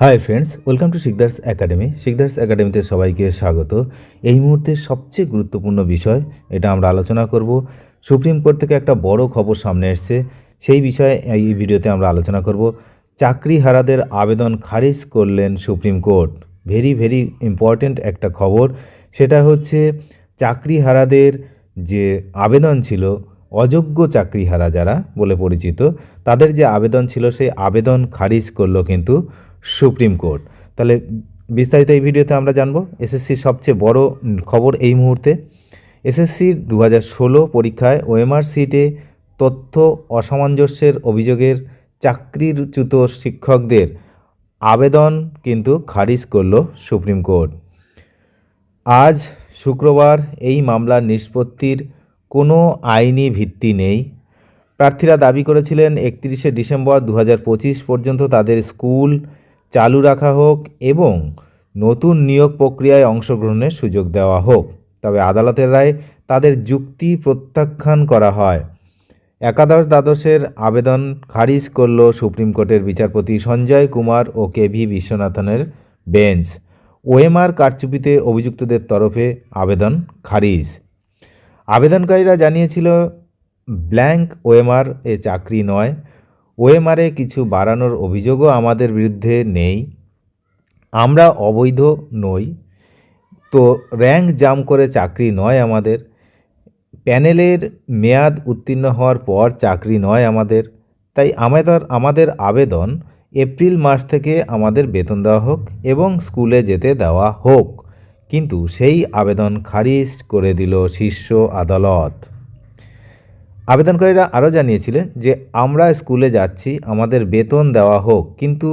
Hi friends welcome to Sikdar's academy Sikdar's একাডেমিতে সবাইকে স্বাগত। এই মুহূর্তে সবচেয়ে গুরুত্বপূর্ণ বিষয়, এটা আমরা আলোচনা করব। সুপ্রিম কোর্ট থেকে একটা বড় খবর সামনে এসছে। সেই বিষয়ে এই ভিডিওতে আমরা আলোচনা করব। চাকরি হারাদের আবেদন খারিজ করলেন supreme court very very important একটা খবর। সেটা হচ্ছে চাকরি হারাদের যে আবেদন ছিল, অযোগ্য চাকরিহারা যারা বলে পরিচিত, তাদের যে আবেদন ছিল, সেই আবেদন খারিজ করল কিন্তু সুপ্রিম কোর্ট। তাহলে বিস্তারিত এই ভিডিওতে আমরা জানব এসএসসির সবচেয়ে বড় খবর এই মুহূর্তে। এসএসসির দু হাজার ষোলো পরীক্ষায় ওএমআর সিটে তথ্য অসামঞ্জস্যের অভিযোগের চাকরিচ্যুত শিক্ষকদের আবেদন কিন্তু খারিজ করল সুপ্রিম কোর্ট। আজ শুক্রবার এই মামলার নিষ্পত্তির কোনো আইনি ভিত্তি নেই। প্রার্থীরা দাবি করেছিলেন একত্রিশে ডিসেম্বর দু হাজার পঁচিশ পর্যন্ত তাদের স্কুল চালু রাখা হোক এবং নতুন নিয়োগ প্রক্রিয়ায় অংশগ্রহণের সুযোগ দেওয়া হোক। তবে আদালতের রায় তাদের যুক্তি প্রত্যাখ্যান করা হয়। একাদশ দ্বাদশের আবেদন খারিজ করল সুপ্রিম কোর্টের বিচারপতি সঞ্জয় কুমার ও কে ভি বিশ্বনাথনের বেঞ্চ। ওএমআর কারচুপিতে অভিযুক্তদের তরফে আবেদন খারিজ। আবেদনকারীরা জানিয়েছিল, ব্ল্যাঙ্ক ওএমআর এ চাকরি নয় ওএমআরে কিছু বাড়ানোর অভিযোগও আমাদের বিরুদ্ধে নেই। আমরা অবৈধ নই। তো র্যাঙ্ক জাম করে চাকরি নয় আমাদের। প্যানেলের মেয়াদ উত্তীর্ণ হওয়ার পর চাকরি নয় আমাদের। তাই আমাদের আমাদের আবেদন এপ্রিল মাস থেকে আমাদের বেতন দেওয়া হোক এবং স্কুলে যেতে দেওয়া হোক। কিন্তু সেই আবেদন খারিজ করে দিল শীর্ষ আদালত। আবেদনকারীরা আরও জানিয়েছিলেন যে, আমরা স্কুলে যাচ্ছি, আমাদের বেতন দেওয়া হোক। কিন্তু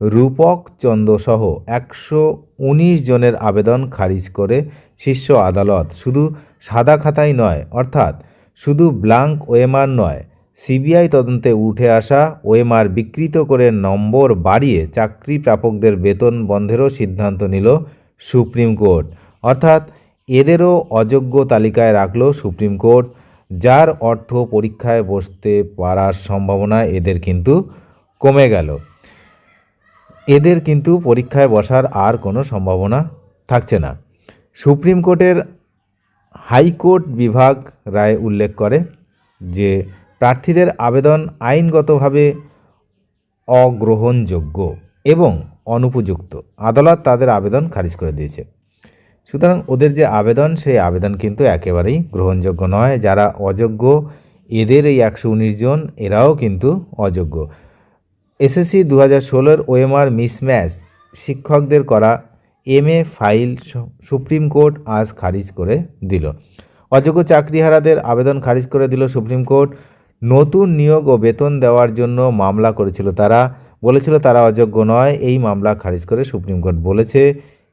রূপক চন্দ্রসহ একশো উনিশ জনের আবেদন খারিজ করে শীর্ষ আদালত শুধু সাদা খাতাই নয়, অর্থাৎ শুধু ব্লাঙ্ক ওএমআর নয়, সিবিআই তদন্তে উঠে আসা ওএমআর বিকৃত করে নম্বর বাড়িয়ে চাকরি প্রাপকদের বেতন বন্ধেরও সিদ্ধান্ত নিল সুপ্রিম কোর্ট। অর্থাৎ এদেরও অযোগ্য তালিকায় রাখল সুপ্রিম কোর্ট। যার অর্থ পরীক্ষায় বসতে পারার সম্ভাবনা এদের কিন্তু কমে গেল। এদের কিন্তু পরীক্ষায় বসার আর কোনো সম্ভাবনা থাকছে না। সুপ্রিম কোর্টের হাইকোর্ট বিভাগ রায় উল্লেখ করে যে প্রার্থীদের আবেদন আইনগতভাবে অগ্রহণযোগ্য এবং অনুপযুক্ত। আদালত তাদের আবেদন খারিজ করে দিয়েছে। সুতরাং ওদের যে আবেদন, সেই আবেদন কিন্তু একেবারেই গ্রহণযোগ্য নয়। যারা অযোগ্য, এদের এই একশো উনিশ জন, এরাও কিন্তু অযোগ্য। এসএসসি দু হাজার ষোলোর ওএমআর মিসম্যাচ, শিক্ষকদের করা এম ফাইল সুপ্রিম কোর্ট আজ খারিজ করে দিল। অযোগ্য চাকরিহারাদের আবেদন খারিজ করে দিল সুপ্রিম কোর্ট। নতুন নিয়োগ ও বেতন দেওয়ার জন্য মামলা করেছিল তারা। বলেছিল তারা অযোগ্য নয়, এই মামলা খারিজ করে সুপ্রিম কোর্ট বলেছে।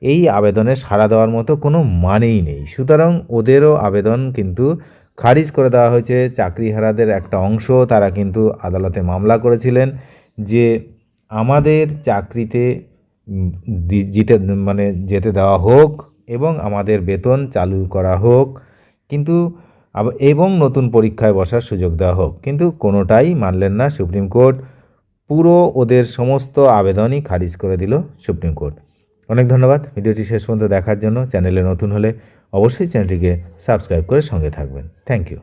এই আবেদনে সাড়া দেওয়ার মতো কোনো মানেই নেই। সুতরাং ওদেরও আবেদন কিন্তু খারিজ করে দেওয়া হয়েছে। চাকরিহারাদের একটা অংশ তারা কিন্তু আদালতে মামলা করেছিলেন যে আমাদের চাকরিতে জিতে মানে যেতে দেওয়া হোক এবং আমাদের বেতন চালু করা হোক, কিন্তু এবং নতুন পরীক্ষায় বসার সুযোগ দেওয়া হোক, কিন্তু কোনোটাই মানলেন না সুপ্রিম কোর্ট। পুরো ওদের সমস্ত আবেদনই খারিজ করে দিল সুপ্রিম কোর্ট। অনেক ধন্যবাদ। ভিডিওটি শেষ পর্যন্ত দেখার জন্য চ্যানেলে নতুন হলে অবশ্যই চ্যানেলটিকে সাবস্ক্রাইব করে সঙ্গে থাকবেন। Thank you.